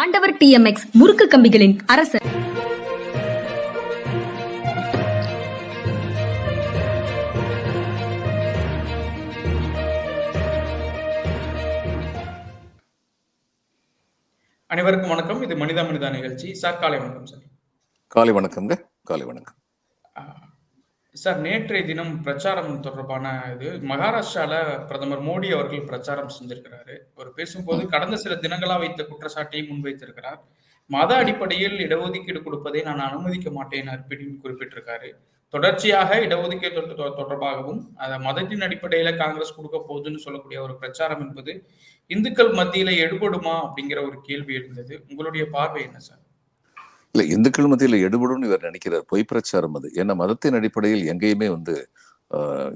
ஆண்டவர் டிஎம்எக்ஸ் முறுக்கு கம்பிகளின் அரசர். அனைவருக்கும் வணக்கம். இது மனிதா மனிதா நிகழ்ச்சி. சார் காலை வணக்கம் சார். காலை வணக்கம்ங்க காலை வணக்கம். சார் நேற்றைய தினம் பிரச்சாரம் தொடர்பான இது மகாராஷ்டிரால பிரதமர் மோடி அவர்கள் பிரச்சாரம் செஞ்சிருக்கிறாரு. அவர் பேசும்போது கடந்த சில தினங்களா வைத்த குற்றச்சாட்டையும் முன்வைத்திருக்கிறார். மத அடிப்படையில் இடஒதுக்கீடு கொடுப்பதை நான் அனுமதிக்க மாட்டேன் அப்படின்னு குறிப்பிட்டிருக்காரு. தொடர்ச்சியாக இடஒதுக்கீடு தொடர்பாகவும் அத மதத்தின் அடிப்படையில காங்கிரஸ் கொடுக்க போகுதுன்னு சொல்லக்கூடிய ஒரு பிரச்சாரம் என்பது இந்துக்கள் மத்தியில எடுபடுமா அப்படிங்கிற ஒரு கேள்வி இருந்தது உங்களுடைய பார்வை என்ன சார்? இல்ல இந்துக்கள் மத்தியில் எடுபடும் இவர் நினைக்கிறார். பொய் பிரச்சாரம் அது. ஏன்னா மதத்தின் அடிப்படையில் எங்கேயுமே வந்து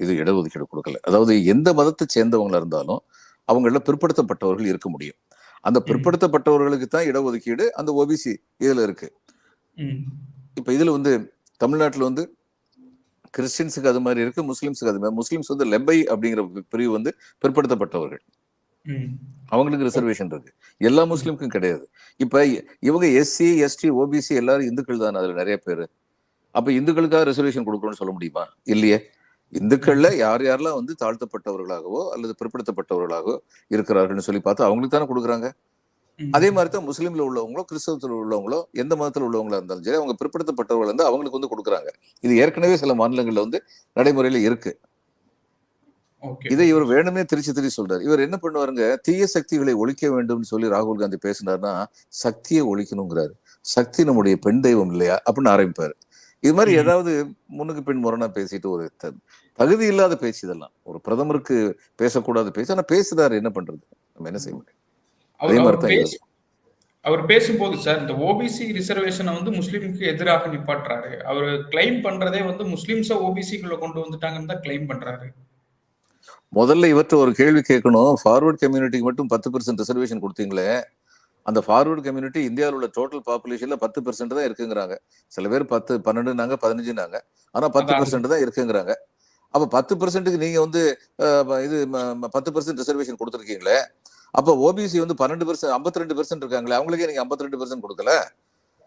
இது இடஒதுக்கீடு கொடுக்கல. அதாவது எந்த மதத்தை சேர்ந்தவங்களா இருந்தாலும் அவங்கள பிற்படுத்தப்பட்டவர்கள் இருக்க முடியும். அந்த பிற்படுத்தப்பட்டவர்களுக்கு தான் இடஒதுக்கீடு அந்த ஓபிசி இதுல இருக்கு. இப்ப இதுல வந்து தமிழ்நாட்டுல வந்து கிறிஸ்டின்ஸுக்கு அது மாதிரி இருக்கு முஸ்லிம்ஸுக்கு அது மாதிரி முஸ்லிம்ஸ் வந்து லெப்பை அப்படிங்கிற பிரிவு வந்து பிற்படுத்தப்பட்டவர்கள். அவங்களுக்கு ரிசர்வேஷன் இருக்கு. எல்லா முஸ்லிம்க்கும் கிடையாது. இப்ப இவங்க எஸ்சி எஸ்டி ஓபிசி எல்லாரும் இந்துக்கள் தானே அதுல நிறைய பேர். அப்ப இந்துக்களுக்காக ரிசர்வேஷன் கொடுக்கணும்னு சொல்ல முடியுமா? இல்லையே. இந்துக்கள்ல யார் யாரெல்லாம் வந்து தாழ்த்தப்பட்டவர்களாகவோ அல்லது பிற்படுத்தப்பட்டவர்களாகவோ இருக்கிறார்கள்னு சொல்லி பார்த்து அவங்களுக்கு தானே கொடுக்குறாங்க. அதே மாதிரி தான் முஸ்லீம்ல உள்ளவங்களோ கிறிஸ்தவத்துல உள்ளவங்களோ எந்த மதத்துல உள்ளவங்களா இருந்தாலும் சரி அவங்க பிற்படுத்தப்பட்டவர்கள் வந்து அவங்களுக்கு வந்து கொடுக்குறாங்க. இது ஏற்கனவே சில மாநிலங்கள்ல வந்து நடைமுறையில இருக்கு. இதை இவர் வேணுமே திருச்சி திருச்சி சொல்றாரு. இவர் என்ன பண்ணுவாருங்க? தீய சக்திகளை ஒழிக்க வேண்டும்னு சொல்லி ராகுல் காந்தி பேசினார்னா சக்தியை ஒழிக்கணுங்கிறாரு. சக்தி நம்முடைய பெண் தெய்வம் இல்லையா? அப்படின்னு ஆரம்பிப்பாரு. இது மாதிரி. ஏதாவது முன்னுக்கு பின் முரணா பேசிட்டு ஒரு தகுதி இல்லாத பேச்சு இதெல்லாம். ஒரு பிரதமருக்கு பேசக்கூடாத பேச்சு ஆனா பேசுறாரு என்ன பண்றது? நம்ம என்ன செய்ய முடியும்? அதே மாதிரி தான் அவர் பேசும்போது சார் இந்த ஓபிசி ரிசர்வேஷனை வந்து முஸ்லிமுக்கு எதிராக நிப்பாட்டுறாரு. அவர் கிளைம் பண்றதே வந்து முஸ்லிம்ஸை ஓபிசிக்குள்ள கொண்டு வந்துட்டாங்கன்னு தான் கிளைம் பண்றாரு. முதல்ல இவற்றை ஒரு கேள்வி கேட்கணும். ஃபார்வர்ட் கம்யூனிட்டிக்கு மட்டும் பத்து பெர்சென்ட் ரிசர்வேஷன் கொடுத்தீங்களே அந்த ஃபார்வர்ட் கம்யூனிட்டி இந்தியாவில் உள்ள டோட்டல் பாப்புலேஷன்ல பத்து பெர்சென்ட் தான் இருக்குங்கிறாங்க. சில பேர் பத்து பன்னெண்டுனாங்க பதினஞ்சுனாங்க. ஆனா பத்து. பெர்சென்ட் தான் இருக்குங்கிறாங்க. அப்ப பத்து பெர்சென்ட்டுக்கு நீங்க வந்து இது பத்து பெர்சென்ட் ரிசர்வேஷன் கொடுத்துருக்கீங்களே அப்ப ஓபிசி வந்து பன்னெண்டு பெர்சென்ட் ஐம்பத்தி ரெண்டு பெர்சென்ட் இருக்காங்களே அவங்களுக்கே நீங்க ஐம்பத்தி ரெண்டு பெர்சென்ட் கொடுக்கல.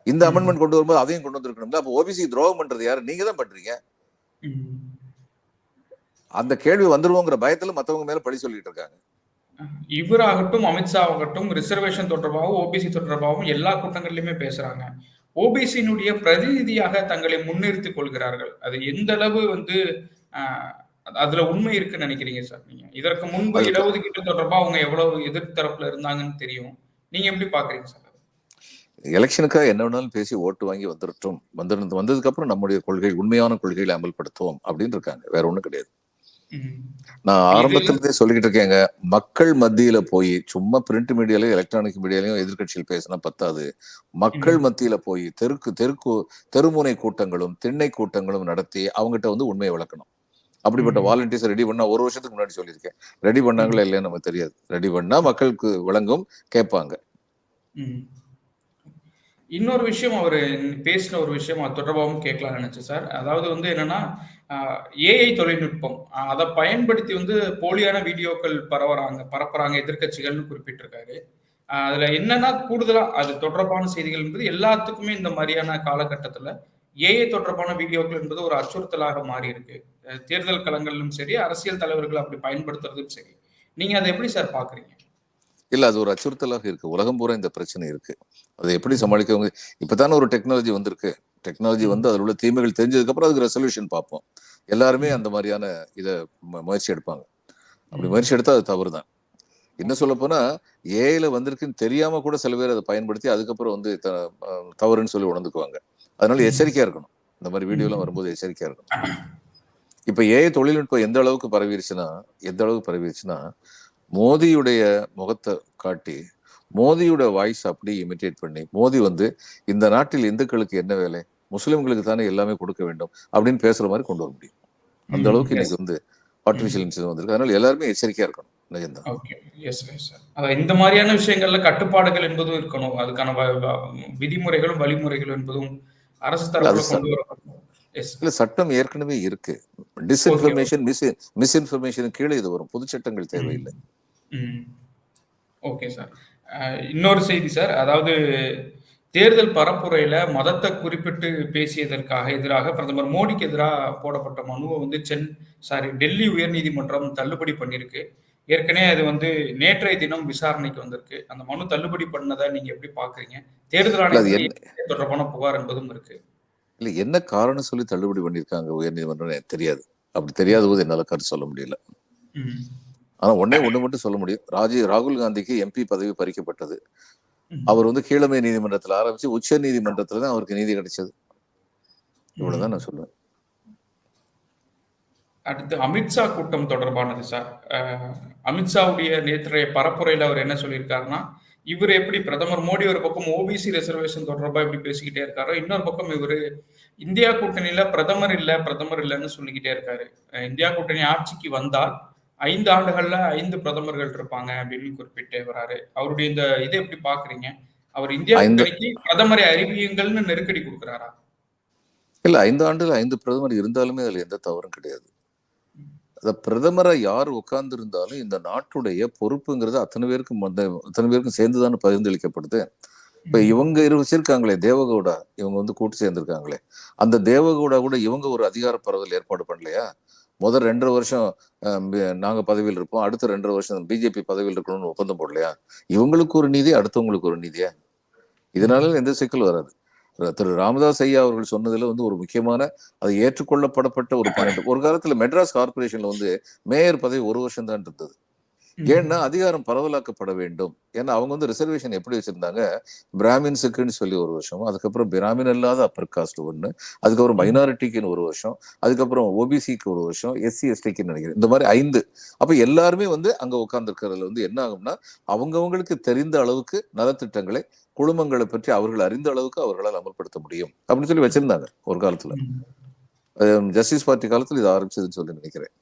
இந்த. அமெண்ட்மெண்ட் கொண்டு வரும்போது அதையும் கொண்டு வந்திருக்கணும்ல அப்ப ஓபிசி துரோகம் பண்றது யாரு? நீங்க தான் பண்றீங்க. அந்த கேள்வி வந்துருவோங்கிற பயத்துல மத்தவங்க மேல பழி சொல்லிட்டு இருக்காங்க. இவராகட்டும் அமித்ஷா ஆகட்டும் ரிசர்வேஷன் தொடர்பாகவும் ஓபிசி தொடர்பாகவும் எல்லா கூட்டங்கள்லயுமே பேசுறாங்க. ஓபிசியினுடைய பிரதிநிதியாக தங்களை முன்னிறுத்திக் கொள்கிறார்கள். அது எந்த அளவு வந்து அதுல உண்மை இருக்குன்னு நினைக்கிறீங்க சார் நீங்க? இதற்கு முன்பு இடஒதுக்கீட்டு தொடர்பா அவங்க எவ்வளவு எதிர்த்தரப்புல இருந்தாங்கன்னு தெரியும். நீங்க எப்படி பாக்குறீங்க சார் எலெக்ஷனுக்காக என்ன வேணாலும் பேசி ஓட்டு வாங்கி வந்துடட்டும் வந்திருந்து வந்ததுக்கு அப்புறம் நம்முடைய கொள்கை உண்மையான கொள்கைகளை அமல்படுத்துவோம் அப்படின்னு இருக்காங்க. வேற ஒண்ணும் கிடையாது. நான் ஆரம்பத்திலிருந்தே சொல்லிக்கிட்டு இருக்கேங்க. மக்கள் மத்தியில போய் சும்மா பிரிண்ட் மீடியாலயும் எலக்ட்ரானிக் மீடியாலயும் எதிர்க்கட்சியில் பேசினா பத்தாது. மக்கள். மத்தியில போய் தெருக்கு தெருக்கு தெருமுனை கூட்டங்களும் திண்ணை கூட்டங்களும் நடத்தி அவங்ககிட்ட வந்து உண்மையை விளக்கணும். அப்படிப்பட்ட. வாலண்டியர்ஸ் ரெடி பண்ணா ஒரு வருஷத்துக்கு முன்னாடி சொல்லியிருக்கேன். ரெடி பண்ணாங்களா இல்லையா நமக்கு தெரியாது. ரெடி பண்ணா மக்களுக்கு விளங்கும் கேட்பாங்க. இன்னொரு விஷயம் அவர் பேசின ஒரு விஷயம் அது தொடர்பாகவும் கேட்கலாம்னு நினைச்சேன் சார். அதாவது வந்து என்னன்னா ஏஐ தொழில்நுட்பம். அதை பயன்படுத்தி வந்து போலியான வீடியோக்கள் பரவுறாங்க பரப்புறாங்க எதிர்க்கட்சிகள்னு குறிப்பிட்டிருக்காரு. அதுல என்னன்னா கூடுதலா அது தொடர்பான செய்திகள் என்பது எல்லாத்துக்குமே இந்த மாதிரியான காலகட்டத்துல ஏஐ தொடர்பான வீடியோக்கள் என்பது ஒரு அச்சுறுத்தலாக மாறி இருக்கு தேர்தல் களங்களிலும் சரி அரசியல் தலைவர்கள் அப்படி பயன்படுத்துறதும் சரி. நீங்க அதை எப்படி சார் பாக்குறீங்க? இல்ல அது ஒரு அச்சுறுத்தலாக இருக்கு. உலகம் பூரா இந்த பிரச்சனை இருக்கு. அதை எப்படி சமாளிக்கவங்க இப்பதானே ஒரு டெக்னாலஜி வந்திருக்கு. டெக்னாலஜி வந்து அதில் உள்ள தீமைகள் தெரிஞ்சதுக்கு அப்புறம் அதுக்கு ரெசல்யூஷன் பார்ப்போம். எல்லாருமே அந்த மாதிரியான இதை முயற்சி எடுப்பாங்க. அப்படி. முயற்சி எடுத்தா அது தவறு தான் இன்னும் சொல்ல போனா ஏஐல வந்திருக்குன்னு தெரியாம கூட சில பேர் அதை பயன்படுத்தி அதுக்கப்புறம் வந்து தவறுன்னு சொல்லி உணர்ந்துக்குவாங்க. அதனால. எச்சரிக்கையா இருக்கணும். இந்த மாதிரி வீடியோ எல்லாம் ம். வரும்போது எச்சரிக்கையா இருக்கணும். இப்ப ஏஐ தொழில்நுட்பம் எந்த அளவுக்கு பரவிருச்சுன்னா எந்த அளவுக்கு பரவிருச்சுன்னா மோதியுடைய முகத்தை காட்டி மோதியோட வாய்ஸ் அப்படியே இமிட்டேட் பண்ணி மோதி வந்து இந்த நாட்டில் இந்துக்களுக்கு என்ன வேலை? முஸ்லிம்களுக்கு தானே எல்லாமே கொடுக்க வேண்டும்? அப்படின்னு பேசுற மாதிரி கொண்டு வர முடியும். அந்த. அளவுக்கு. இன்னைக்கு வந்து ஆர்டிபிஷியல் இன்டெலிஜென்ஸ் வந்திருக்கு. அதனால எல்லாருமே எச்சரிக்கையா இருக்கணும் இந்த மாதிரியான விஷயங்கள்ல கட்டுப்பாடுகள் என்பதும் இருக்கணும். அதுக்கான விதிமுறைகளும் வழிமுறைகளும் என்பதும் அரசு தரப்புல கொண்டு இல்ல சட்டம் ஏற்கனவே இருக்கு. டிஸ்இன்ஃபர்மேஷன் மிஸ் மிஸ்இன்ஃபர்மேஷன் கீழே இது வரும். பொது சட்டங்கள் தேவையில்லை. ஓகே சார் இன்னொரு செய்தி சார். அதாவது தேர்தல் பரப்புரையில மதத்தை குறிப்பிட்டு பேசியதற்காக எதிராக பிரதமர் மோடிக்கு எதிராக போடப்பட்ட மனுவை வந்து சென் சாரி டெல்லி உயர்நீதிமன்றம் தள்ளுபடி பண்ணியிருக்கு. ஏற்கனவே அது வந்து நேற்றைய தினம் விசாரணைக்கு வந்திருக்கு. அந்த மனு தள்ளுபடி பண்ணதை நீங்க எப்படி பாக்குறீங்க தேர்தல் ஆணையத்தில் தொடர்பான புகார் என்பதும் இருக்கு. இல்ல என்ன காரணம் சொல்லி தள்ளுபடி பண்ணியிருக்காங்க உயர்நீதிமன்றம் தெரியாது. அப்படி தெரியாத போது என்னால கருத்து சொல்ல முடியல. ஆனா ஒன்னே ஒண்ணு மட்டும் சொல்ல முடியும். ராஜீவ் ராகுல் காந்திக்கு எம்பி பதவி பறிக்கப்பட்டது. அவர் வந்து கீழமை நீதிமன்றத்துல ஆரம்பிச்சு உச்ச நீதிமன்றத்துல தான் அவருக்கு நீதி கிடைச்சது. இவ்வளவுதான் நான் சொல்லுவேன் அடுத்து அமித்ஷா கூட்டம் தொடர்பானது சார் அமித்ஷாவுடைய நேற்றைய பரப்புரையில் அவர் என்ன சொல்லியிருக்காருன்னா இவர் எப்படி பிரதமர் மோடி ஒரு பக்கம் ஓபிசி ரிசர்வேஷன் தொடர்பா இப்படி பேசிக்கிட்டே இருக்காரோ இன்னொரு பக்கம் இவர் இந்தியா கூட்டணியில பிரதமர் இல்ல பிரதமர் இல்லைன்னு சொல்லிக்கிட்டே இருக்காரு. இந்தியா கூட்டணி ஆட்சிக்கு வந்தால் ஐந்து ஆண்டுகள்ல ஐந்து பிரதமர்கள் இருப்பாங்க அப்படின்னு குறிப்பிட்டே வராரு அவருடைய இந்த இதை எப்படி பாக்குறீங்க? அவர் இந்தியா ஐந்து- கூட்டணிக்கு பிரதமரை அறிவியுங்கள்னு நெருக்கடி கொடுக்குறாரா? இல்ல ஐந்து ஆண்டுல ஐந்து பிரதமர் இருந்தாலுமே அதுல எந்த தவறும் கிடையாது. அந்த பிரதமரை யார் உட்கார்ந்து இருந்தாலும் இந்த நாட்டுடைய பொறுப்புங்கிறது அத்தனை பேருக்கும் அத்தனை பேருக்கும் சேர்ந்துதானே பகிர்ந்தளிக்கப்படுது. இப்ப இவங்க இரு வச்சிருக்காங்களே தேவகவுடா இவங்க வந்து கூட்டு சேர்ந்திருக்காங்களே. அந்த தேவகவுடா கூட இவங்க ஒரு அதிகார பரவல் ஏற்பாடு பண்ணலையா? முதல் ரெண்டரை வருஷம் நாங்கள் நாங்க பதவியில் இருப்போம். அடுத்த ரெண்டரை வருஷம் பிஜேபி பதவியில் இருக்கணும்னு ஒப்பந்தம் போடலையா? இவங்களுக்கு ஒரு நீதி அடுத்தவங்களுக்கு ஒரு நீதியா? இதனால எந்த சிக்கல் வராது. திரு ராமதாஸ் ஐயா அவர்கள் சொன்னதுல வந்து ஒரு முக்கியமான அது ஏற்றுக்கொள்ளப்படப்பட்ட ஒரு பாயிண்ட். ஒரு காலத்துல மெட்ராஸ் கார்பரேஷன்ல வந்து மேயர் பதவி ஒரு வருஷம் தான் இருந்தது. ஏன்னா அதிகாரம் பரவலாக்கப்பட வேண்டும். ஏன்னா அவங்க வந்து ரிசர்வேஷன் எப்படி வச்சிருந்தாங்க? பிராமின்ஸுக்குன்னு சொல்லி ஒரு வருஷம் அதுக்கப்புறம் பிராமின் அல்லாத அப்பர் காஸ்ட் ஒன்று அதுக்கப்புறம் மைனாரிட்டிக்குன்னு ஒரு வருஷம் அதுக்கப்புறம் ஓபிசிக்கு ஒரு வருஷம் எஸ்சி எஸ்டிக்குன்னு நினைக்கிறேன். இந்த மாதிரி ஐந்து. அப்ப எல்லாருமே வந்து அங்க உட்கார்ந்துருக்கிறதுல வந்து என்ன ஆகும்னா அவங்கவங்களுக்கு தெரிந்த அளவுக்கு நலத்திட்டங்களை குழுமங்களை பற்றி அவர்கள் அறிந்த அளவுக்கு அவர்களால் அமல்படுத்த முடியும். அப்படின்னு சொல்லி வச்சிருந்தாங்க ஒரு காலத்துல. ஜஸ்டிஸ் பார்ட்டி காலத்துல இது ஆரம்பிச்சதுன்னு சொல்லி நினைக்கிறேன்.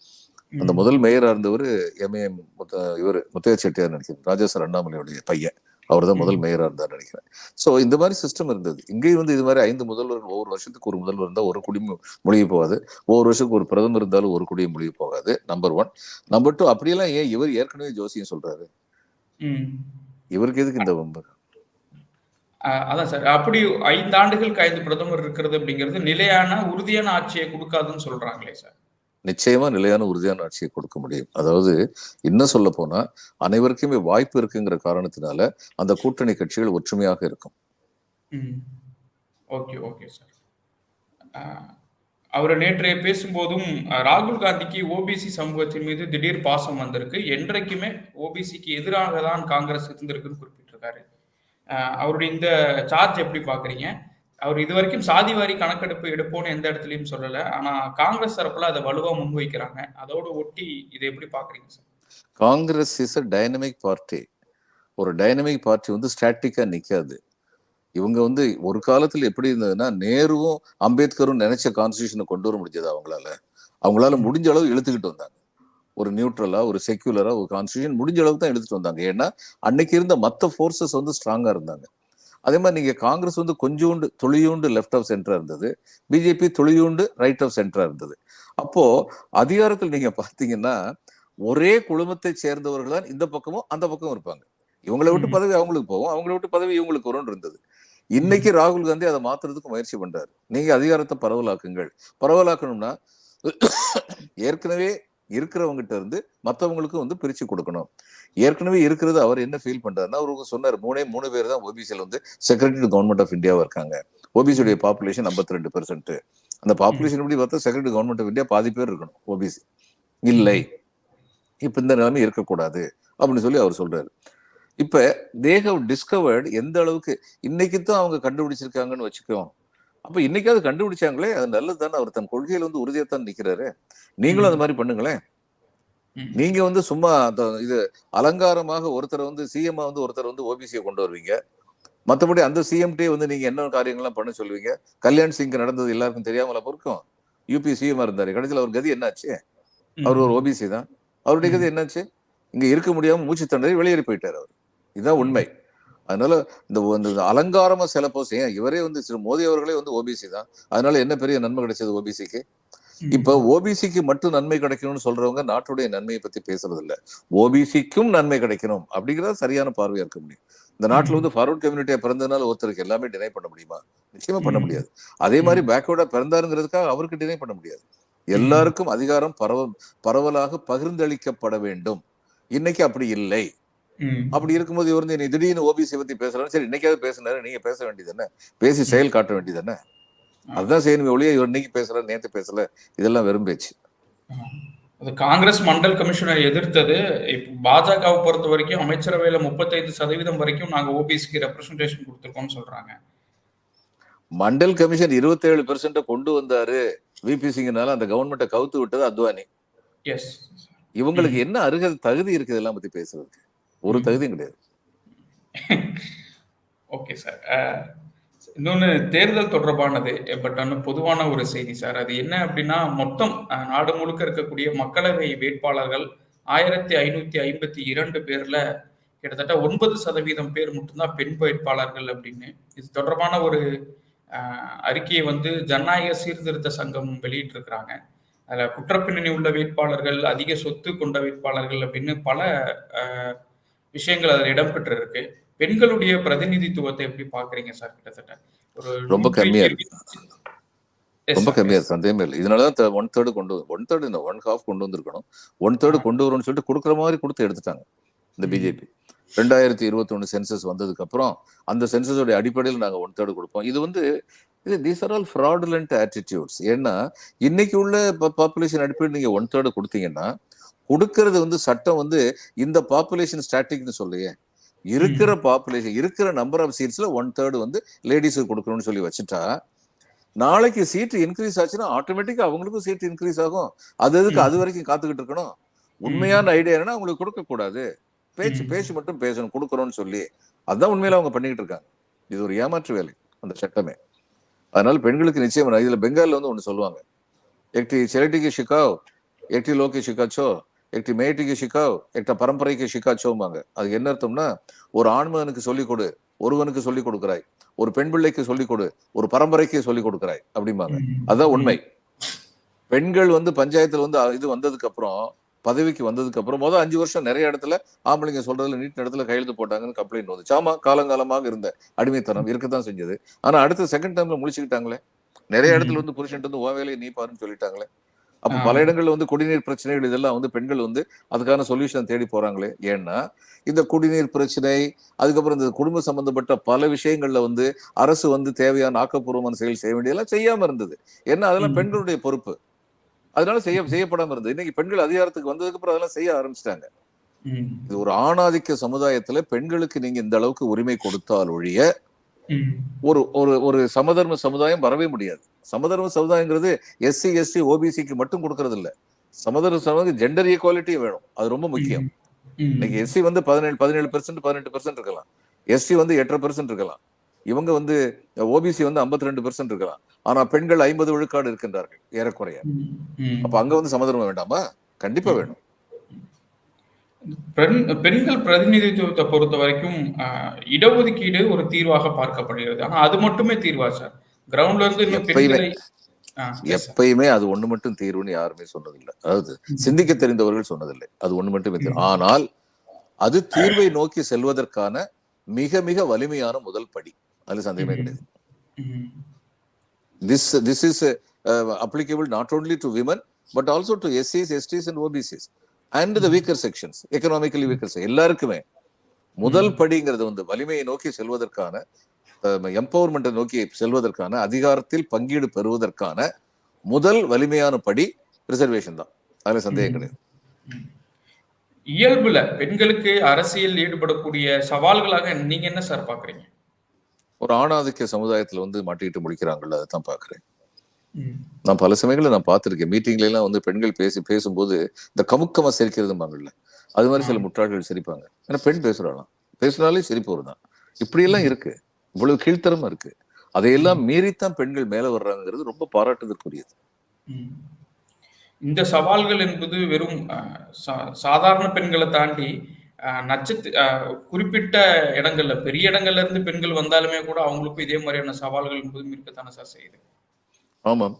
அந்த முதல் மேயரா இருந்தவர் எம்ஏ முத்த இவர் முத்தைய செட்டியார் நினைக்கிறேன். ராஜேஸ்வர் அண்ணாமலையுடைய பையன். அவர் தான் முதல் மேயரா இருந்தார் நினைக்கிறேன். சோ இந்த மாதிரி சிஸ்டம் இருந்தது. இங்கேயும் வந்து இது மாதிரி ஐந்து முதல்வர்கள் ஒவ்வொரு வருஷத்துக்கு ஒரு முதல்வர் இருந்தால் ஒரு குடி மொழிய போகாது. ஒவ்வொரு வருஷத்துக்கு ஒரு பிரதமர் இருந்தாலும் ஒரு குடியும் மொழிய போகாது. நம்பர் ஒன் நம்பர் டூ அப்படியெல்லாம் ஏன் இவர் ஏற்கனவே ஜோசியம் சொல்றாரு. இவருக்கு எதுக்கு இந்த வம்பு? அஹ் அதான் சார். அப்படி ஐந்து ஆண்டுகளுக்கு ஐந்து பிரதமர் இருக்கிறது அப்படிங்கிறது நிலையான உறுதியான ஆட்சியை கொடுக்காதுன்னு சொல்றாங்களே சார். நிச்சயமா நிலையான உறுதியான ஆட்சியை கொடுக்க முடியும். அதாவது இன்னும் சொல்ல போனா அனைவருக்குமே வாய்ப்பு இருக்குங்கிற காரணத்தினால அந்த கூட்டணி கட்சிகள் ஒற்றுமையாக இருக்கும். Okay okay sir. அவர் நேற்றைய பேசும்போதும் ராகுல் காந்திக்கு ஓபிசி சமூகத்தின் மீது திடீர் பாசம் வந்திருக்கு. என்றைக்குமே ஓபிசிக்கு எதிராக தான் காங்கிரஸ் இருந்திருக்குன்னு குறிப்பிட்டிருக்காரு. அவருடைய இந்த சார்ஜ் எப்படி பாக்குறீங்க அவர் இது வரைக்கும் சாதிவாரி கணக்கெடுப்பு எடுப்போம்னு எந்த இடத்துலயும் சொல்லல. ஆனா காங்கிரஸ் தரப்புல அதை வலுவா முன்வைக்கிறாங்க அதோட ஒட்டி இதை எப்படி பாக்குறீங்க sir? Congress is a dynamic party ஒரு டைனமிக் பார்ட்டி வந்து ஸ்டாட்டிக்கா நிக்காது. இவங்க வந்து ஒரு காலத்தில் எப்படி இருந்ததுன்னா நேருவும் அம்பேத்கரும் நினைச்ச கான்ஸ்டியூஷனை கொண்டு வர முடிஞ்சது அவங்களால. அவங்களால முடிஞ்ச அளவு இழுத்துக்கிட்டு வந்தாங்க. ஒரு நியூட்ரலா ஒரு செக்யூலரா ஒரு கான்ஸ்டியூஷன் முடிஞ்ச அளவுக்கு தான் எடுத்துட்டு வந்தாங்க. ஏன்னா அன்னைக்கு இருந்த மற்ற ஃபோர்ஸஸ் வந்து ஸ்ட்ராங்கா இருந்தாங்க. அதே மாதிரி நீங்க காங்கிரஸ் வந்து கொஞ்சோண்டு துளியூண்டு லெஃப்ட் ஆஃப் சென்டரா இருந்தது. பிஜேபி துளியூண்டு ரைட் ஆஃப் சென்டரா இருந்தது. அப்போ அதிகாரத்தில் நீங்க பாத்தீங்கன்னா ஒரே குழுமத்தை சேர்ந்தவர்கள் தான் இந்த பக்கமும் அந்த பக்கமும் இருப்பாங்க. இவங்களை விட்டு. பதவி அவங்களுக்கு போகும் அவங்கள விட்டு பதவி இவங்களுக்கு வரும்னு இருந்தது. இன்னைக்கு ராகுல் காந்தி அதை மாத்துறதுக்கு முயற்சி பண்றாரு. நீங்க அதிகாரத்தை பரவலாக்குங்கள். பரவலாக்கணும்னா ஏற்கனவே இருக்கிறவங்ககிட்ட இருந்து மற்றவங்களுக்கும் வந்து பிரிச்சு கொடுக்கணும். ஏற்கனவே இருக்கிறது அவர் என்ன ஃபீல் பண்றாருன்னா அவருக்கு சொன்னார் மூணே மூணு பேர் தான் ஓபிசியில் வந்து செக்ரட்டரி டு கவர்மெண்ட் ஆஃப் இந்தியாவா இருக்காங்க. ஓபிசியுடைய பாப்புலேஷன் 52% ரெண்டு பெர்சென்ட் அந்த பாப்புலேஷன் எப்படி பார்த்தா செக்ரட்டரி கவர்மெண்ட் ஆஃப் இந்தியா பாதி பேர் இருக்கணும் ஓபிசி இல்லை. இப்ப இந்த நிலைமை இருக்கக்கூடாது அப்படின்னு சொல்லி அவர் சொல்றாரு. இப்ப தே ஹவ் டிஸ்கவர்டு எந்த அளவுக்கு இன்னைக்கு தான் அவங்க கண்டுபிடிச்சிருக்காங்கன்னு வச்சுக்கோம் அப்ப இன்னைக்காவது கண்டுபிடிச்சாங்களே அது நல்லது தானே அவர் தன் கொள்கையில வந்து உறுதியாத்தான் நிக்கிறாரு. நீங்களும் அந்த மாதிரி பண்ணுங்களேன். நீங்க வந்து சும்மா அந்த இது அலங்காரமாக ஒருத்தரை வந்து சிஎம் வந்து ஒருத்தர் வந்து ஓபிசியை கொண்டு வருவீங்க. மத்தபடி அந்த சிஎம்டே வந்து நீங்க என்ன காரியங்கள்லாம் பண்ண சொல்லுவீங்க? கல்யாண் சிங் நடந்தது எல்லாருக்கும் தெரியாமல பொறுக்கும். யூபி சிஎம் இருந்தாரு. கடைசியில் அவர் கதி என்னாச்சு? அவர் ஒரு ஓபிசி தான். அவருடைய கதை என்னாச்சு? இங்க இருக்க முடியாம மூச்சு தண்டனை வெளியேறி போயிட்டார் அவர். இதுதான் உண்மை. அதனால இந்த அலங்காரமா சில போஸ் ஏன் இவரே வந்து திரு மோடி அவர்களே வந்து ஓபிசி தான். அதனால என்ன பெரிய நன்மை கிடைச்சது ஓபிசிக்கு இப்ப ஓபிசிக்கு மட்டும் நன்மை கிடைக்கணும்னு சொல்றவங்க நாட்டுடைய நன்மையை பத்தி பேசுறது இல்ல ஓபிசிக்கும் நன்மை கிடைக்கணும் அப்படிங்கறது சரியான பார்வையா இருக்க முடியும். இந்த நாட்டுல வந்து ஃபார்வர்ட் கம்யூனிட்டியா பிறந்ததுனால ஒருத்தருக்கு எல்லாமே டினை பண்ண முடியுமா? நிச்சயமா பண்ண. முடியாது. அதே மாதிரி பேக்வேர்டா பிறந்தாருங்கிறதுக்காக அவருக்கு டினை பண்ண முடியாது. எல்லாருக்கும் அதிகாரம் பரவ பரவலாக பகிர்ந்தளிக்கப்பட வேண்டும். இன்னைக்கு அப்படி இல்லை. அப்படி இருக்கும்போது இவர் வந்து திடீர்னு ஓபிசி பத்தி பேசுறாரு. சரி இன்னைக்காவது பேசுனாரு. நீங்க பேச வேண்டியது என்ன பேசி செயல் காட்ட வேண்டியது என்ன அதுதான் செய்யணுமே ஒழிய இவர் இன்னைக்கு பேசல நேத்து பேசல. இதெல்லாம் வெறும் பேச்சு. அது காங்கிரஸ் மண்டல் கமிஷனை எதிர்த்தது. இப்போ பாஜகவை பொறுத்த வரைக்கும் அமைச்சரவையில முப்பத்தைந்து சதவீதம் வரைக்கும் நாங்க ஓபிசிக்கு ரெப்ரசன்டேஷன் கொடுத்துருக்கோம்னு சொல்றாங்க. மண்டல் கமிஷன் 27% பெர்சென்ட கொண்டு வந்தாரு. விபி சிங்னால அந்த கவர்மெண்ட்டை கவுத்து விட்டது அத்வானி. எஸ் இவங்களுக்கு என்ன அருக தகுதி இருக்கு இதெல்லாம் பத்தி பேசுறதுக்கு? ஒரு. தகுதியும் கிடையாது. ஓகே சார் இன்னொன்று தேர்தல் தொடர்பானது பட் ஆனால் பொதுவான ஒரு செய்தி சார் அது என்ன அப்படின்னா மொத்தம் நாடு முழுக்க இருக்கக்கூடிய மக்களவை வேட்பாளர்கள் ஆயிரத்தி ஐநூத்தி ஐம்பத்தி இரண்டு பேர்ல கிட்டத்தட்ட ஒன்பது சதவீதம் பேர் மட்டும்தான் பெண் வேட்பாளர்கள் அப்படின்னு. இது தொடர்பான ஒரு அறிக்கையை வந்து ஜனநாயக சீர்திருத்த சங்கம் வெளியிட்டிருக்கிறாங்க. அதில் குற்றப்பின்னணி உள்ள வேட்பாளர்கள் அதிக சொத்து கொண்ட வேட்பாளர்கள் அப்படின்னு பல விஷயங்கள் அதில் இடம்பெற்றிருக்கு. பெண்களுடைய பிரதிநிதித்துவத்தை எப்படி பாக்குறீங்க சார் கிட்டத்தட்ட? ஒரு ரொம்ப கம்மியா இருக்கு. ரொம்ப. கம்மியா இருக்கு. சந்தேகமே இல்லை. இதனாலதான் ஒன் தேர்டு கொண்டு ஒன் தேர்டு இந்த ஒன் ஹாஃப் கொண்டு வந்திருக்கணும். ஒன் தேர்டு கொண்டு வரும்னு சொல்லிட்டு கொடுக்குற மாதிரி கொடுத்து எடுத்துட்டாங்க இந்த. பிஜேபி ரெண்டாயிரத்தி இருபத்தி ஒண்ணு சென்சஸ் வந்ததுக்கு அப்புறம் அந்த சென்சஸோட அடிப்படையில் நாங்க ஒன் தேர்டு கொடுப்போம். இது வந்து இது these are all fraudulent attitudes ஏன்னா இன்னைக்கு உள்ள பாப்புலேஷன் அடிப்படையில் நீங்க ஒன் தேர்டு கொடுத்தீங்கன்னா கொடுக்கறது வந்து சட்டம் வந்து இந்த பாப்புலேஷன் ஸ்டாட்டிக்னு சொல்லையே இருக்கிற பாப்புலேஷன் இருக்கிற நம்பர் ஆஃப் சீட்ஸ்ல ஒன் தேர்டு வந்து லேடிஸுக்கு கொடுக்கணும்னு சொல்லி வச்சுட்டா நாளைக்கு சீட்டு இன்க்ரீஸ் ஆச்சுன்னா ஆட்டோமேட்டிக்கா அவங்களுக்கும் சீட் இன்க்ரீஸ் ஆகும். அது எதுக்கு? அது வரைக்கும் காத்துக்கிட்டு இருக்கணும். உண்மையான ஐடியா என்னன்னா அவங்களுக்கு கொடுக்க கூடாது. பேச்சு ம். பேச்சு மட்டும் பேசணும் கொடுக்கறோம்னு சொல்லி. அதுதான் உண்மையில அவங்க பண்ணிக்கிட்டு இருக்காங்க. இது ஒரு ஏமாற்று வேலை அந்த சட்டமே. அதனால பெண்களுக்கு நிச்சயம் இதுல பெங்கால்ல வந்து ஒண்ணு சொல்லுவாங்க. எக்டி செலட்டிக்கு ஷிகாவ் எக்டி லோகி ஷிகாச்சோ எக்டி மேட்டிக்கு ஷிகாவ் எக்ட பரம்பரைக்கு ஷிகாச்சோம்பாங்க அது என்ன அர்த்தம்னா ஒரு ஆண்மகனுக்கு சொல்லிக் கொடு ஒருவனுக்கு சொல்லிக் கொடுக்கிறாய். ஒரு பெண் பிள்ளைக்கு சொல்லிக் கொடு ஒரு பரம்பரைக்கு சொல்லிக் கொடுக்கிறாய் அப்படிம்பாங்க. அதுதான் உண்மை. பெண்கள் வந்து பஞ்சாயத்துல வந்து இது வந்ததுக்கு அப்புறம் பதவிக்கு வந்ததுக்கு அப்புறம் முதல் அஞ்சு வருஷம் நிறைய இடத்துல ஆம்பளைங்க சொல்றதுல நீட் இடத்துல கையெழுத்து போட்டாங்கன்னு கம்ப்ளைண்ட் வந்துச்சு ஆமா காலங்காலமாக இருந்த அடிமைத்தனம் இருக்கத்தான் செஞ்சது. ஆனா அடுத்த செகண்ட் டைம்ல முடிச்சுக்கிட்டாங்களே. நிறைய. இடத்துல வந்து புருஷன் வந்து உன் வேலையை நீ பாருன்னு சொல்லிட்டாங்களே. அப்ப. பல இடங்கள்ல வந்து குடிநீர் பிரச்சனைகள் இதெல்லாம் வந்து பெண்கள் வந்து அதுக்கான சொல்யூஷன் தேடி போறாங்களே ஏன்னா இந்த குடிநீர் பிரச்சனை அதுக்கப்புறம் இந்த குடும்ப சம்பந்தப்பட்ட பல விஷயங்கள்ல வந்து அரசு வந்து தேவையான ஆக்கப்பூர்வமான செயல் செய்ய வேண்டியதெல்லாம் செய்யாம இருந்தது ஏன்னா அதெல்லாம். பெண்களுடைய பொறுப்பு அதனால செய்ய செய்யப்படாம இருந்தது இன்னைக்கு பெண்கள் அதிகாரத்துக்கு வந்ததுக்கு அப்புறம் அதெல்லாம் செய்ய ஆரம்பிச்சிட்டாங்க. இது ஒரு ஆணாதிக்க சமுதாயத்துல பெண்களுக்கு நீங்க இந்த அளவுக்கு உரிமை கொடுத்தால் ஒழிய. ஒரு ஒரு ஒரு சமதர்ம சமுதாயம் வரவே முடியாது. சமதர்ம சமுதாயங்கிறது எஸ்சி எஸ்டி ஓபிசிக்கு மட்டும் கொடுக்கறது இல்ல சமதர்ம சமுதாயம் ஜெண்டர் ஈக்குவாலிட்டி வேணும். அது ரொம்ப முக்கியம். இன்னைக்கு எஸ்சி வந்து பதினேழு பதினேழு பெர்சென்ட் பதினெட்டு பெர்சென்ட் இருக்கலாம். எஸ்டி வந்து எட்டரை பெர்சென்ட் இருக்கலாம். இவங்க வந்து ஓபிசி வந்து 52% ரெண்டு பெர்சென்ட் இருக்கலாம். ஆனா பெண்கள் ஐம்பது விழுக்காடு இருக்கின்றார்கள். ஏறக்குறைய. அப்ப அங்க வந்து சமதர்மம் வேண்டாமா? கண்டிப்பா வேணும். பெண் பெண்கள் பிரதிநிதித்துவத்தை பொறுத்த வரைக்கும் இடஒதுக்கீடு ஒரு தீர்வாக பார்க்கப்படுகிறது. ஆனா அது மட்டுமே தீர்வா சார்? கிரவுண்ட்ல இருந்து எப்பயுமே. அது ஒண்ணு மட்டும் தீர்வுன்னு யாருமே சொன்னதில்லை. அதாவது சிந்திக்க தெரிந்தவர்கள் சொன்னதில்லை. அது ஒண்ணு மட்டுமே ஆனால் அது தீர்வை நோக்கி செல்வதற்கான மிக மிக வலிமையான முதல் படி. அதுல சந்தேகமே. கிடையாது. This this is applicable not only to women but also to எஸ்சிஸ் STs and OBCs and the weaker sections economically weaker எல்லாருக்குமே. முதல் படிங்கிறது வந்து வலிமையை நோக்கி செல்வதற்கான எம்பவர்மெண்ட்டை நோக்கி செல்வதற்கான அதிகாரத்தில் பங்கீடு பெறுவதற்கான முதல் வலிமையான படி ரிசர்வேஷன் தான். அதுல சந்தேகம் ம். கிடையாது. இயல்புல பெண்களுக்கு அரசியல் ஈடுபடக்கூடிய சவால்களாக நீங்க என்ன சார் பாக்குறீங்க? ஒரு ஆணாதிக்க சமுதாயத்துல வந்து மாட்டிக்கிட்டு முடிக்கிறாங்கல்ல அதை தான் பாக்குறேன். நான் பல சமயங்களில் நான் பார்த்திருக்கேன். மீட்டிங்ல எல்லாம் வந்து பெண்கள் பேசி பேசும்போது இந்த கமுக்கமா சிரிக்கிறதுமாங்கல்ல அது மாதிரி சில. முட்டாள்கள் சிரிப்பாங்க. ஏன்னா பெண் பேசுறாளாம். பேசினாலே சிரிப்பு வருதான் இப்படி எல்லாம் இருக்கு. இவ்வளவு கீழ்த்தரமா இருக்கு. அதையெல்லாம் மீறித்தான் பெண்கள் மேல வர்றாங்கிறது ரொம்ப பாராட்டுதற்குரியது. இந்த சவால்கள் என்பது வெறும் சாதாரண பெண்களை தாண்டி நட்சத்திர குறிப்பிட்ட இடங்கள்ல பெரிய இடங்கள்ல இருந்து பெண்கள் வந்தாலுமே கூட அவங்களுக்கும் இதே மாதிரியான சவால்கள் என்பதும் இருக்கத்தானே சார் செய்யுது. ஆமாம்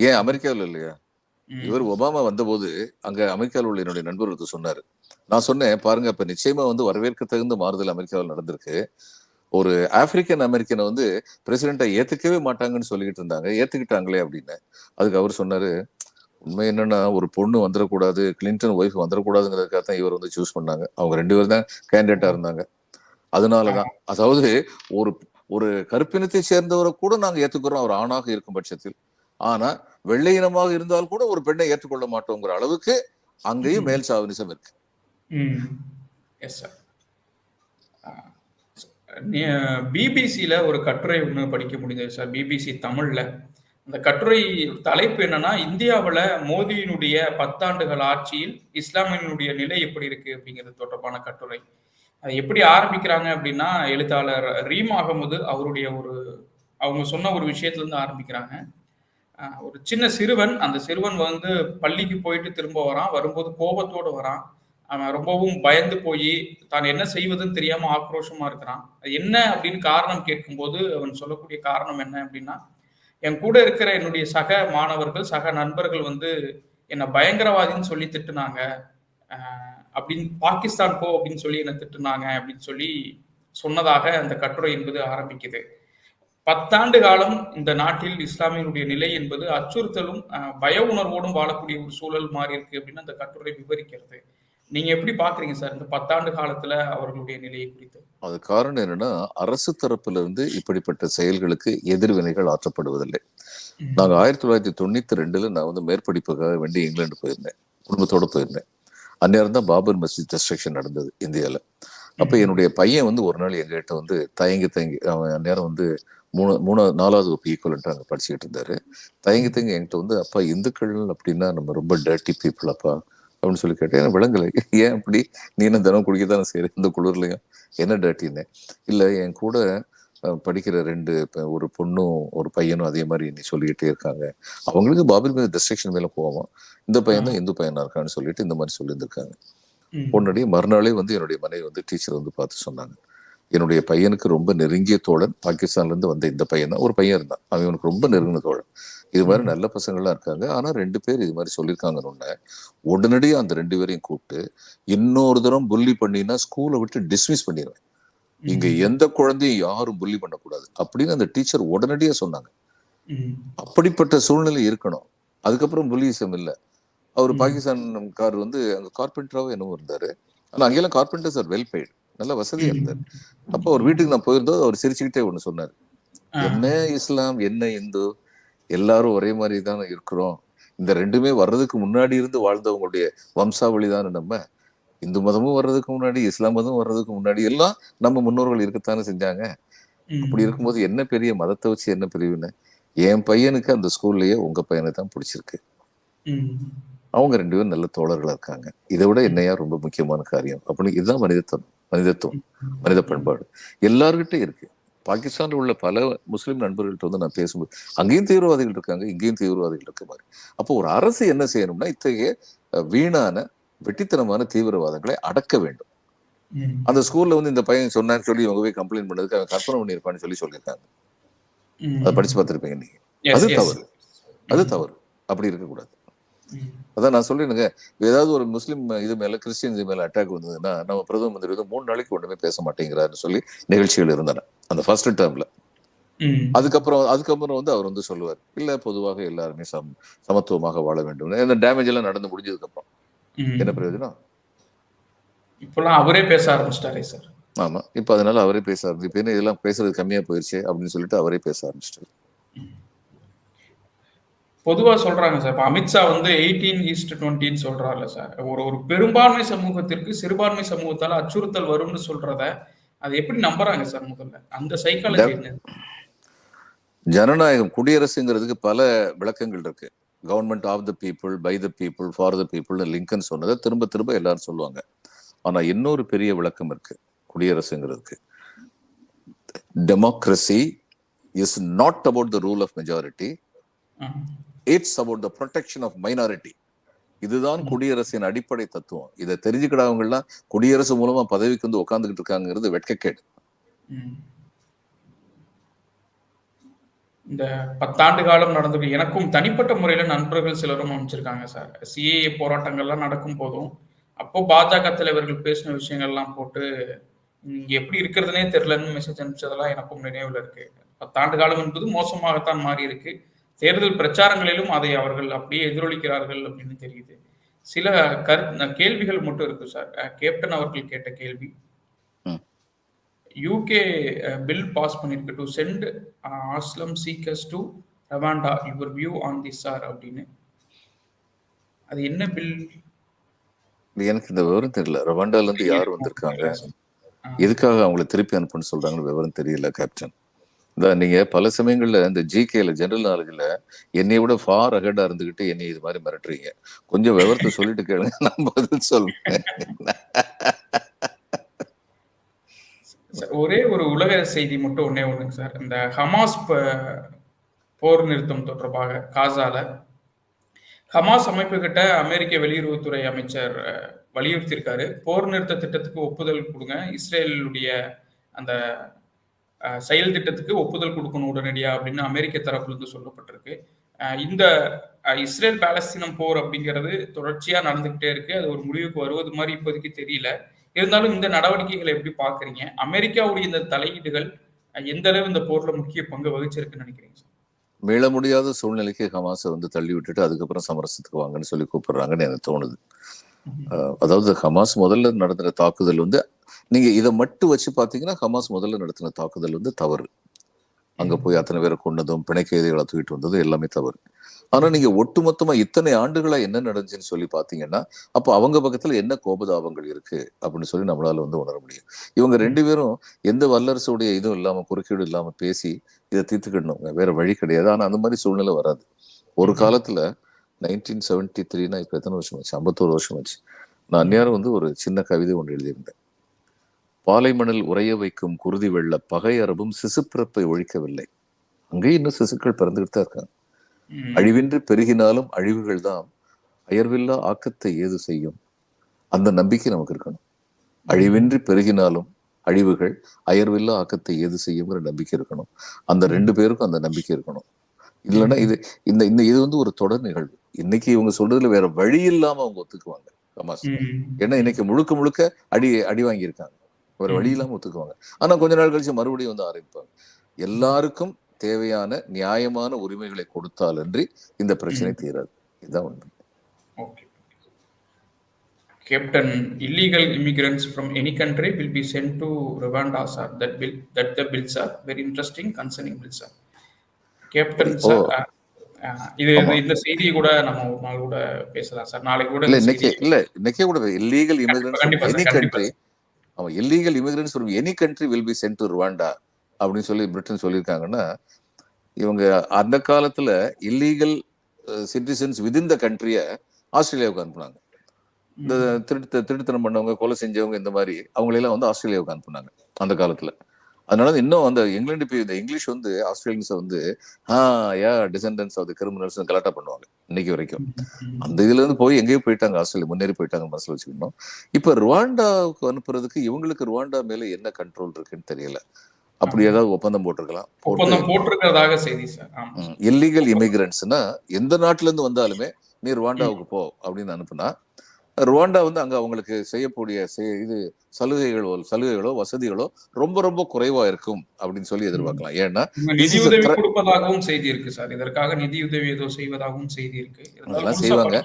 ஏன் அமெரிக்காவில் இல்லையா. இவர் ஒபாமா வந்தபோது அங்க அமெரிக்காவில் உள்ள என்னுடைய நண்பர் ஒருத்தர் சொன்னாரு. நான் சொன்னேன் பாருங்க இப்ப நிச்சயமா வந்து வரவேற்க தகுந்த மாறுதல் அமெரிக்காவில் நடந்திருக்கு. ஒரு ஆப்பிரிக்கன் அமெரிக்கனை வந்து பிரசிடென்ட்டை ஏத்துக்கவே மாட்டாங்கன்னு சொல்லிக்கிட்டு இருந்தாங்க. ஏத்துக்கிட்டாங்களே அப்படின்னு. அதுக்கு அவர் சொன்னாரு உண்மை என்னன்னா ஒரு பொண்ணு வந்துடக்கூடாது கிளின்டன் ஒய்ஃப் வந்துடக்கூடாதுங்கிறதுக்காக தான் இவர் வந்து சூஸ் பண்ணாங்க. அவங்க ரெண்டு பேரும் தான் கேண்டிடேட்டா இருந்தாங்க. அதனாலதான் அதாவது ஒரு ஒரு கருப்பினத்தை சேர்ந்தவரை கூட நாங்க ஏத்துக்கிறோம். அவர் ஆணாக இருக்கும் பட்சத்தில். ஆனா வெள்ளை இனமாக இருந்தால் கூட ஒரு பெண்ணை ஏற்றுக்கொள்ள மாட்டோங்கிற அளவுக்கு அங்கேயும் மேல் சாவனிசம் இருக்கு. எஸ் சார் பிபிசியில் ஒரு கட்டுரை ஒன்று படிக்க முடிந்தது சார் பிபிசி தமிழில். அந்த கட்டுரை தலைப்பு என்னன்னா இந்தியாவில் மோடியினுடைய பத்தாண்டுகள் ஆட்சியில் இஸ்லாமியனுடைய நிலை எப்படி இருக்கு அப்படிங்கிறது தொடர்பான கட்டுரை. எப்படி ஆரம்பிக்கிறாங்க அப்படின்னா எழுத்தாளர் ரீம் ஆகும்போது அவருடைய ஒரு அவங்க சொன்ன ஒரு விஷயத்துலேருந்து ஆரம்பிக்கிறாங்க. ஒரு சின்ன சிறுவன் அந்த சிறுவன் வந்து பள்ளிக்கு போயிட்டு திரும்ப வரான். வரும்போது கோபத்தோடு வரான். அவன் ரொம்பவும் பயந்து போய் தான் என்ன செய்வதுன்னு தெரியாம ஆக்ரோஷமா இருக்கிறான். அது என்ன அப்படின்னு காரணம் கேட்கும்போது அவன் சொல்லக்கூடிய காரணம் என்ன அப்படின்னா என் கூட இருக்கிற என்னுடைய சக மாணவர்கள் சக நண்பர்கள் வந்து என்னை பயங்கரவாதின்னு சொல்லி திட்டுனாங்க. அப்படின்னு பாகிஸ்தான் போ அப்படின்னு சொல்லி என்னை திட்டுனாங்க அப்படின்னு சொல்லி சொன்னதாக அந்த கட்டுரை என்பது ஆரம்பிக்குது. பத்தாண்டு காலம் இந்த நாட்டில் இஸ்லாமியனுடைய நிலை என்பது அச்சுறுத்தலும் பய உணர்வோடும் வாழக்கூடிய ஒரு சூழல் மாறி இருக்கு அப்படின்னு அந்த கட்டுரை விவரிக்கிறது. நீங்க எப்படி பாக்குறீங்க சார் இந்த பத்தாண்டு காலத்துல அவர்களுடைய நிலையை குறித்து? அது காரணம் என்னன்னா அரசு தரப்புல இருந்து இப்படிப்பட்ட செயல்களுக்கு எதிர்வினைகள் ஆற்றப்படுவதில்லை. நாங்க ஆயிரத்தி தொள்ளாயிரத்தி தொண்ணூத்தி ரெண்டுல நான் வந்து மேற்படிப்புக்காக வேண்டி இங்கிலாந்து போயிருந்தேன். குடும்பத்தோட போயிருந்தேன். அந்நேரம் தான் பாபர் மஸ்ஜித் டெஸ்ட்ரக்ஷன் நடந்தது இந்தியால. அப்ப என்னுடைய பையன் வந்து ஒரு நாள் எங்ககிட்ட வந்து தயங்கி தயங்கி அவன் அந்நேரம் வந்து மூணு மூணு நாலாவது வகுப்பு ஈக்குவலன்ட்டு அங்கே படிச்சுக்கிட்டு இருந்தாரு. தயங்கி தயங்கி என்கிட்ட வந்து அப்பா இந்துக்கள் அப்படின்னா நம்ம ரொம்ப டர்ட்டி பீப்புள் அப்பா அப்படின்னு சொல்லி கேட்டேன். விளங்கலை? ஏன் அப்படி? நீ என்ன தினம் குடிக்க தானே செய்யற இந்த குளிர்லையும்? என்ன டர்ட்டின்னு இல்லை என் கூட படிக்கிற ரெண்டு ஒரு பொண்ணும் ஒரு பையனும் அதே மாதிரி நீ சொல்லிக்கிட்டே இருக்காங்க. அவங்களுக்கு பாபர் மீது டிஸ்ட்ரக்ஷன் மேல போவோம் இந்த பையன் தான் இந்து பையனா இருக்கான்னு சொல்லிட்டு இந்த மாதிரி சொல்லியிருந்திருக்காங்க. ம். உடனடி மறுநாளே வந்து என்னுடைய மனைவி வந்து டீச்சர் வந்து பார்த்து சொன்னாங்க. என்னுடைய பையனுக்கு ரொம்ப நெருங்கிய தோழன். பாகிஸ்தான்ல இருந்து வந்த இந்த பையன் தான் ஒரு பையன் இருந்தான். அவன் இவனுக்கு ரொம்ப நெருங்கின தோழன். இது மாதிரி நல்ல பசங்கள்லாம் இருக்காங்க. ஆனா ரெண்டு பேர் இது மாதிரி சொல்லியிருக்காங்கன்னு உடனே உடனடியாக அந்த ரெண்டு பேரையும் கூப்பிட்டு இன்னொரு தரம் புள்ளி பண்ணினா ஸ்கூலை விட்டு டிஸ்மிஸ் பண்ணிடுவேன் இங்க எந்த குழந்தையும் யாரும் புள்ளி பண்ணக்கூடாது அப்படின்னு அந்த டீச்சர் உடனடியா சொன்னாங்க. அப்படிப்பட்ட சூழ்நிலை இருக்கணும். அதுக்கப்புறம் புலிசம் இல்ல. அவர் ம். பாகிஸ்தான்கார் வந்து அங்க கார்பெண்டராவும் என்னவோ இருந்தாரு. ஆனா அங்கெல்லாம் கார்பெண்டர்ஸ் ஆர் வெல் பெய்டு நல்ல வசதியா இருந்தார். அப்போ அவர் வீட்டுக்கு நான் போயிருந்தோம் அவர் சிரிச்சுக்கிட்டே ஒண்ணு சொன்னார். என்ன இஸ்லாம்? என்ன இந்து? எல்லாரும் ஒரே மாதிரி தானே இருக்கிறோம். இந்த ரெண்டுமே வர்றதுக்கு முன்னாடி இருந்து வாழ்ந்தவங்களுடைய வம்சாவளி தானே நம்ம. இந்து மதமும் வர்றதுக்கு முன்னாடி இஸ்லாம் மதமும் வர்றதுக்கு முன்னாடி எல்லாம் நம்ம முன்னோர்கள் இருக்கத்தானே செஞ்சாங்க. அப்படி இருக்கும்போது என்ன பெரிய மதத்தை வச்சு என்ன பிரிவுன்னு? என் பையனுக்கு அந்த ஸ்கூல்லயே உங்க பையனை தான் பிடிச்சிருக்கு. அவங்க ரெண்டு பேரும் நல்ல தோழர்களா இருக்காங்க. இதை விட என்னையா ரொம்ப முக்கியமான காரியம்? அப்படின்னு இதுதான் மனிதத்துவம் மனிதத்துவம். மனித பண்பாடு. எல்லார்கிட்டையும் இருக்கு. பாகிஸ்தான்ல உள்ள பல முஸ்லிம் நண்பர்கள்ட்ட வந்து நான் பேசும்போது அங்கேயும் தீவிரவாதிகள் இருக்காங்க இங்கேயும் தீவிரவாதிகள் இருக்க மாதிரி அப்போ ஒரு அரசு என்ன செய்யணும்னா இத்தகைய வீணான வெட்டித்தனமான தீவிரவாதங்களை அடக்க வேண்டும். அந்த ஸ்கூல்ல வந்து இந்த பையன் சொன்னான்னு சொல்லி இவங்க போய் கம்ப்ளைண்ட் பண்ணதுக்கு அவன் கற்பனை பண்ணியிருப்பான்னு சொல்லி சொல்லியிருக்காங்க. அதை படிச்சு பார்த்திருப்பீங்க நீங்க அது. தவறு அது தவறு அப்படி இருக்கக்கூடாது. அதான் நான் சொல்லிடுங்க ஏதாவது ஒரு முஸ்லீம் இது மேல கிறிஸ்டியன் இது மேல அட்டாக் வந்ததுன்னா நம்ம பிரதம மந்திரி வந்து மூணு நாளைக்கு ஒண்ணுமே பேச மாட்டேங்கிறாருன்னு சொல்லி நிகழ்ச்சிகள் இருந்தன அந்த ஃபர்ஸ்ட் டேர்ம்ல. அதுக்கப்புறம் அதுக்கப்புறம் வந்து அவர் வந்து சொல்லுவார் இல்ல பொதுவாக எல்லாருமே சம் சமத்துவமாக வாழ வேண்டும் இந்த டேமேஜ் எல்லாம் நடந்து முடிஞ்சதுக்கு அப்புறம். என்ன பிரயோஜனம்? இப்பெல்லாம் அவரே பேச ஆரம்பிச்சிட்டாரே சார் ஆமா. இப்ப அதனால அவரே பேச ஆரம்பிச்சு இப்ப இதெல்லாம் பேசுறது கம்மியா போயிருச்சு அப்படின்னு சொல்லிட்டு அவரே பேச ஆரம்பிச்சிட்டாரு. பொதுவா சொல்றாங்க சார் இப்ப அமித்ஷா வந்து எயிட்டீன் ஈஸ்ட் டுவெண்ட்டின்னு சொல்றாருல்ல சார் ஒரு ஒரு பெரும்பான்மை சமூகத்திற்கு சிறுபான்மை சமூகத்தால அச்சுறுத்தல் வரும்னு சொல்றத அது எப்படி நம்புறாங்க சார் முதல்ல? அந்த சைக்காலஜி ஜனநாயகம் குடியரசுங்கிறதுக்கு பல விளக்கங்கள் இருக்கு. Government of the people by the people for the people Lincoln சொன்னதை திரும்ப திரும்ப எல்லாரும் சொல்லுவாங்க. ஆனா இன்னொரு பெரிய விளக்கம் இருக்கு. குடியரசுங்கிறதுக்கு. Democracy is not about the rule of majority it's about the protection of minority இதுதான் குடியரசின் அடிப்படை தத்துவம். இதை தெரிஞ்சுக்கிடாதவங்க எல்லாம் குடியரசு மூலமா பதவிக்கு வந்து உட்கார்ந்துகிட்டு இருக்காங்கிறது வெட்கக்கேடு. இந்த பத்தாண்டு காலம் நடந்திருக்கு எனக்கும் தனிப்பட்ட முறையில நண்பர்கள் சிலரும் அமைச்சிருக்காங்க சார். சிஏஏ போராட்டங்கள்லாம் நடக்கும் போதும் அப்போ பாஜக தலைவர்கள் பேசின விஷயங்கள்லாம் போட்டு இங்க எப்படி இருக்கிறதுனே தெரியலன்னு மெசேஜ் அனுப்பிச்சதெல்லாம் எனக்கும் நினைவுல இருக்கு. பத்தாண்டு காலம் என்பது மோசமாகத்தான் மாறி இருக்கு தேர்தல் பிரச்சாரங்களிலும் அதை அவர்கள் அப்படியே எதிரொலிக்கிறார்கள் அப்படின்னு தெரியுது. சில கரு கேள்விகள் மட்டும் இருக்கு சார். கேப்டன் அவர்கள் கேட்ட கேள்வி யூகே பில் பாஸ் பண்ணிருக்கு to send asylum seekers to Rwanda your view on this sir அப்படின்னு அது என்ன பில் எனக்கு இந்த விவரம் தெரியல. ரவாண்டால இருந்து யார் வந்திருக்காங்க? எதுக்காக அவங்களை திருப்பி அனுப்புன்னு சொல்றாங்கன்னு விவரம் தெரியல கேப்டன் இந்த நீங்க பல சமயங்கள்ல இந்த ஜிகேல ஜெனரல் நாலேஜ்ல என்னை விட ஃபார் அகடா இருந்துகிட்டு என்னை இது மாதிரி மிரட்டுறீங்க. கொஞ்சம் விவரத்தை சொல்லிட்டு கேளுங்க நான் பதில் சொல்றேன். சார், ஒரே ஒரு உலக செய்தி மட்டும் ஒன்றே ஒண்ணுங்க சார். இந்த ஹமாஸ் ப- போர் நிறுத்தம் தொடர்பாக காசால ஹமாஸ் அமைப்பு கிட்ட அமெரிக்க வெளியுறவுத்துறை அமைச்சர் வலியுறுத்தி வலியுறுத்தியிருக்காரு. போர் நிறுத்த திட்டத்துக்கு ஒப்புதல் கொடுங்க. இஸ்ரேலுடைய அந்த செயல் திட்டத்துக்கு ஒப்புதல் கொடுக்கணும் உடனடியா அப்படின்னு அமெரிக்க தரப்புலேருந்து சொல்லப்பட்டிருக்கு. இந்த இஸ்ரேல் பாலஸ்தீனம் போர் அப்படிங்கிறது தொடர்ச்சியா நடந்துகிட்டே இருக்கு. அது ஒரு முடிவுக்கு வருவது மாதிரி இப்போதைக்கு தெரியல. இருந்தாலும் இந்த நடவடிக்கைகளை எப்படி பாக்குறீங்க அமெரிக்காவுடைய இந்த தலையீடுகள் எந்த அளவு இந்த போர்ல முக்கிய பங்கு வகிச்சிருக்குன்னு நினைக்கிறீங்க? மீள முடியாத சூழ்நிலைக்கு ஹமாஸை வந்து தள்ளி விட்டுட்டு அதுக்கப்புறம் சமரசத்துக்கு வாங்கன்னு சொல்லி கூப்பிடுறாங்கன்னு எனக்கு தோணுது. அதாவது ஹமாஸ் முதல்ல நடத்தின தாக்குதல் வந்து நீங்க இதை மட்டும் வச்சு பாத்தீங்கன்னா ஹமாஸ் முதல்ல நடத்தின தாக்குதல் வந்து தவறு. அங்க போய் அத்தனை பேரை கொண்டதும் பிணை கைதிகளை தூக்கிட்டு வந்ததும் எல்லாமே தவறு. ஆனா நீங்க ஒட்டுமொத்தமா இத்தனை ஆண்டுகளா என்ன நடந்துச்சுன்னு சொல்லி பாத்தீங்கன்னா அப்ப அவங்க பக்கத்துல என்ன கோபதாபங்கள் இருக்கு அப்படின்னு சொல்லி நம்மளால வந்து உணர முடியும். இவங்க ரெண்டு பேரும் எந்த வல்லரசுடைய இதுவும் இல்லாம குறுக்கீடு இல்லாம பேசி இதை தீர்த்துக்கிடணுங்க. வேற வழி கிடையாது. ஆனா அந்த மாதிரி சூழ்நிலை வராது. ஒரு காலத்துல நைன்டீன் செவன்டி த்ரீனா இப்ப எத்தனை வருஷம் ஆச்சு? ஐம்பத்தோரு வருஷம் ஆச்சு. நான் அந்நேரம் வந்து ஒரு சின்ன கவிதை ஒன்று எழுதியிருந்தேன். பாலைமணல் உறைய வைக்கும் குருதி வெள்ள பகை அரபும் சிசுப்பிறப்பை ஒழிக்கவில்லை. அங்கேயும் இன்னும் சிசுக்கள் பிறந்துகிட்டு தான் இருக்காங்க. அழிவின்றி பெருகினாலும் அழிவுகள் தான் அயர்வில்லா ஆக்கத்தை ஏது செய்யும்? அந்த நம்பிக்கை நமக்கு இருக்கணும். அழிவின்றி பெருகினாலும் அழிவுகள் அயர்வில்லா ஆக்கத்தை ஏது செய்யுங்கிற நம்பிக்கை இருக்கணும். அந்த ரெண்டு பேருக்கும் அந்த நம்பிக்கை இருக்கணும். இல்லைன்னா இது இந்த இந்த இது வந்து ஒரு தொடர் நிகழ்வு. இன்னைக்கு இவங்க சொல்றதுல வேற வழி இல்லாம அவங்க ஒத்துக்குவாங்க. ஹமாஸ் ம். ஏன்னா இன்னைக்கு முழுக்க முழுக்க அடி அடி வாங்கியிருக்காங்க. வேற வழி இல்லாம ஒத்துக்குவாங்க. ஆனா கொஞ்ச நாள் கழிச்சு மறுபடியும் வந்து ஆரம்பிப்பாங்க. எல்லாருக்கும் தேவையான நியாயமான உரிமைகளை கொடுத்தாலன்றி இந்த பிரச்சனை தீராது. இதுதான் உண்மை. From any country will be sent to Rwanda, sir. That bill, that the bills are very interesting, concerning bills, sir. Captain, sir. ஓ. அஹ், அஹ், இது இந்த செய்தியை கூட நம்ம ஒரு நாள் கூட பேசலாம் சார் நாளைக்கு கூட இல்ல இன்னைக்கு செய்தி- இல்ல இன்னைக்கே கூட இல்லீகல் இமிகிரன்ஸ் கண்டிப்பா எனி சார், கண்ட்ரி அவன் illegal from any country will be sent to Rwanda அப்படின்னு சொல்லி பிரிட்டன் சொல்லியிருக்காங்கன்னா இவங்க அந்த காலத்துல இல்லீகல் சிட்டிசன்ஸ் விதின் த கண்ட்ரிய ஆஸ்திரேலியாவுக்கு அனுப்புனாங்க. இந்த திருட்டு திருட்டுத்தனம் பண்ணவங்க கொலை செஞ்சவங்க இந்த மாதிரி அவங்களெல்லாம் வந்து ஆஸ்திரேலியாவுக்கு அனுப்புனாங்க அந்த காலத்துல. அதனால இன்னும் அந்த இங்கிலாந்து இந்த இங்கிலீஷ் வந்து ஆஸ்திரேலியன்ஸை வந்து ah yeah descendants of criminals கலாட்டா பண்ணுவாங்க இன்னைக்கு வரைக்கும். அந்த இதுல இருந்து போய் எங்கேயோ போயிட்டாங்க ஆஸ்திரேலியா முன்னேறி போயிட்டாங்க மனசுல வச்சுக்கணும். இப்ப ருவாண்டாவுக்கு அனுப்புறதுக்கு இவங்களுக்கு ருவாண்டா மேல என்ன கண்ட்ரோல் இருக்குன்னு தெரியல. அப்படி ஏதாவது ஒப்பந்தம் போட்டிருக்கலாம். போட்டு ஒப்பந்தம் போட்டிருக்கிறதாக செய்தி சார். இல்லீகல் இமிகிரன்ட்ஸ்னா எந்த நாட்டுல இருந்து வந்தாலுமே நீ ருவாண்டாவுக்கு போ அப்படின்னு அனுப்புனா ருவாண்டா வந்து அங்க அவங்களுக்கு செய்யக்கூடிய செய்- இது சலுகைகளோ சலுகைகளோ வசதிகளோ ரொம்ப ரொம்ப குறைவா இருக்கும் அப்படின்னு சொல்லி எதிர்பார்க்கலாம். ஏன்னா நிதியுதவி. கொடுப்பதாகவும் செய்தி இருக்கு சார். இதற்காக நிதியுதவி ஏதோ செய்வதாகவும் செய்தி இருக்கு. அதெல்லாம் செய்வாங்க.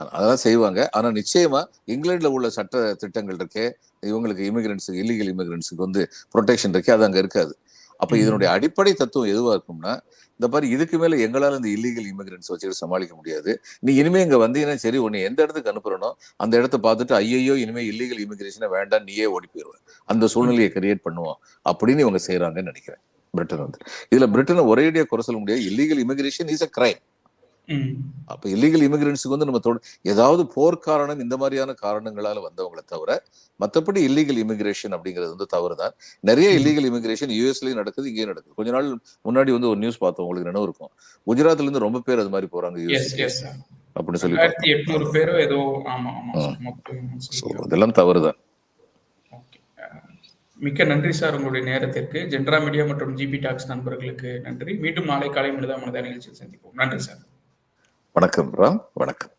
அதெல்லாம் செய்வாங்க. ஆனா நிச்சயமா இங்கிலாந்துல உள்ள சட்ட திட்டங்கள் இருக்கே இவங்களுக்கு இமிகிரன்ஸுக்கு இல்லீகல் இமிகிரன்ஸுக்கு வந்து ப்ரொடெக்ஷன் இருக்கே அது அங்க இருக்காது. அப்ப. இதனுடைய அடிப்படை தத்துவம் எதுவா இருக்கும்னா இந்த மாதிரி இதுக்கு மேல எங்களால இந்த இல்லீகல் இமிகிரன்ஸ் வச்சுட்டு சமாளிக்க முடியாது. நீ இனிமே இங்க வந்தீங்கன்னா சரி உன்னை எந்த இடத்துக்கு அனுப்புறனோ அந்த இடத்த பார்த்துட்டு ஐயையோ இனிமே இல்லீகல் இமிகிரேஷனை வேண்டாம் நீயே ஓடி போயிருவேன் அந்த சூழ்நிலையை கிரியேட் பண்ணுவோம். அப்படின்னு இவங்க செய்யறாங்கன்னு நினைக்கிறேன். பிரிட்டன் வந்து. இதுல பிரிட்டனை ஒரேடியா குறை சொல்ல முடியாது. Illegal immigration is a crime. அப்ப இல்லீகல் இமிகிரன்ஸுக்கு வந்து நம்ம ஏதாவது போர் காரணம் இந்த மாதிரியான காரணங்களால வந்தவங்களை தவிர மத்தபடி இல்லீகல் இமிகிரேஷன் அப்படிங்கிறது வந்து தவறுதான் நிறைய ம். இல்லீகல் இமிகிரேஷன் யூஎஸ்லயும் நடக்குது இங்கேயும் நடக்குது கொஞ்ச நாள் முன்னாடி வந்து ஒரு நியூஸ் பார்த்தோம் உங்களுக்கு நினைவு இருக்கும் குஜராத்ல இருந்து ரொம்ப பேர் அது மாதிரி போறாங்க யூஎஸ். அப்படின்னு சொல்லி எட்நூறு பேரோ ஏதோ ஆமா ஆமா ம். sir. மொத்தம் So, செய்தி. இதெல்லாம் தவறுதான். மிக்க நன்றி சார் உங்களுடைய நேரத்திற்கு ஜென்ரா மீடியா மற்றும் ஜிபி டாக்ஸ் நண்பர்களுக்கு நன்றி மீண்டும் நாளை காலை மனிதா மனிதா நிகழ்ச்சியில் சந்திப்போம் நன்றி சார் வணக்கம் ராம் வணக்கம்.